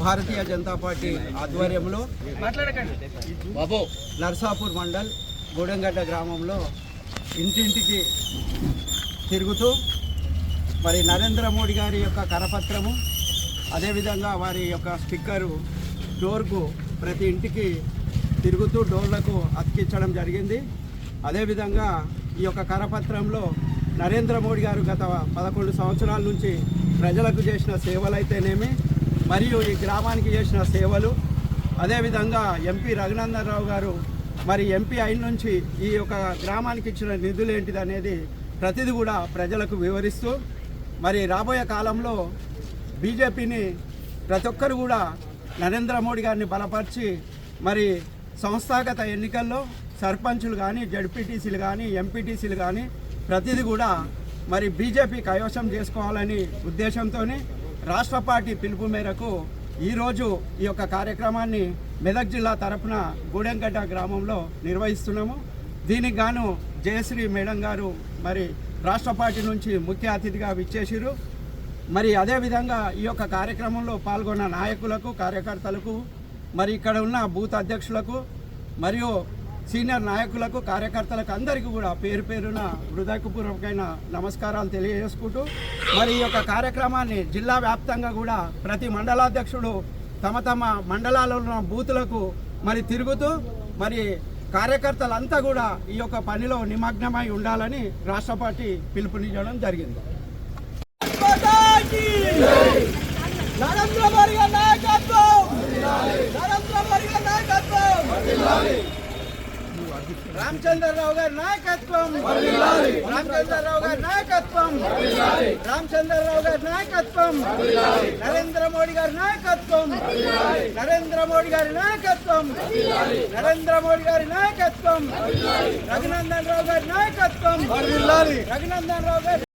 Bharatiya Janata party ఆధ్వర్యంలో బాబు. నర్సాపూర్ మండల్ గూడెంగడ్డ గ్రామంలో ఇంటింటికి తిరుగుతూ మరి నరేంద్ర మోడీ గారి యొక్క కరపత్రము అదేవిధంగా వారి యొక్క స్టిక్కరు డోర్కు ప్రతి ఇంటికి తిరుగుతూ డోర్లకు అతికించడం జరిగింది. అదేవిధంగా ఈ యొక్క కరపత్రంలో నరేంద్ర మోడీ గారు గత పదకొండు సంవత్సరాల నుంచి ప్రజలకు చేసిన సేవలు అయితేనేమి మరియు ఈ గ్రామానికి చేసిన సేవలు. అదేవిధంగా ఎంపీ రఘునందన్ రావు గారు మరి ఎంపీ అయిన నుంచి ఈ యొక్క గ్రామానికి ఇచ్చిన నిధులు ఏంటిది అనేది ప్రతిది కూడా ప్రజలకు వివరిస్తూ మరి రాబోయే కాలంలో బీజేపీని ప్రతి ఒక్కరు కూడా నరేంద్ర మోడీ గారిని బలపరిచి మరి సంస్థాగత ఎన్నికల్లో సర్పంచులు కానీ జడ్పీటీసీలు కానీ ఎంపీటీసీలు కానీ ప్రతిదీ కూడా మరి బీజేపీ కైవశం చేసుకోవాలని ఉద్దేశంతో రాష్ట్ర పార్టీ పిలుపు మేరకు ఈరోజు ఈ యొక్క కార్యక్రమాన్ని మెదక్ జిల్లా తరపున గూడెంగడ్డ గ్రామంలో నిర్వహిస్తున్నాము. దీనికి గాను జయశ్రీ మేడం గారు మరి రాష్ట్ర పార్టీ నుంచి ముఖ్య అతిథిగా విచ్చేసిరు మరి అదేవిధంగా ఈ యొక్క కార్యక్రమంలో పాల్గొన్న నాయకులకు కార్యకర్తలకు మరి ఇక్కడ ఉన్న బూత్ అధ్యక్షులకు మరియు సీనియర్ నాయకులకు కార్యకర్తలకు అందరికీ కూడా పేరు పేరున హృదయపూర్వకమైన నమస్కారాలు తెలియజేసుకుంటూ మరి ఈ యొక్క కార్యక్రమాన్ని జిల్లా వ్యాప్తంగా కూడా ప్రతి మండలాధ్యక్షుడు తమ తమ మండలాల్లో ఉన్న బూతులకు మరి తిరుగుతూ మరి కార్యకర్తలంతా కూడా ఈ యొక్క పనిలో నిమగ్నమై ఉండాలని రాష్ట్ర పార్టీ పిలుపునివ్వడం జరిగింది నరేంద్ర మోడీ గారి నాయకత్వం నరేంద్ర మోడీ గారి నాయకత్వం రామచంద్రరావు గారి నాయకత్వం. రామచంద్రరావు గారి నాయకత్వం. రామచంద్రరావు గారి నాయకత్వం. నరేంద్ర మోడీ గారి నాయకత్వం. నరేంద్ర మోడీ గారి నాయకత్వం. నరేంద్ర మోడీ గారి నాయకత్వం. రఘునందన్ రావు గారి నాయకత్వం. రఘునందన్ రావు గారి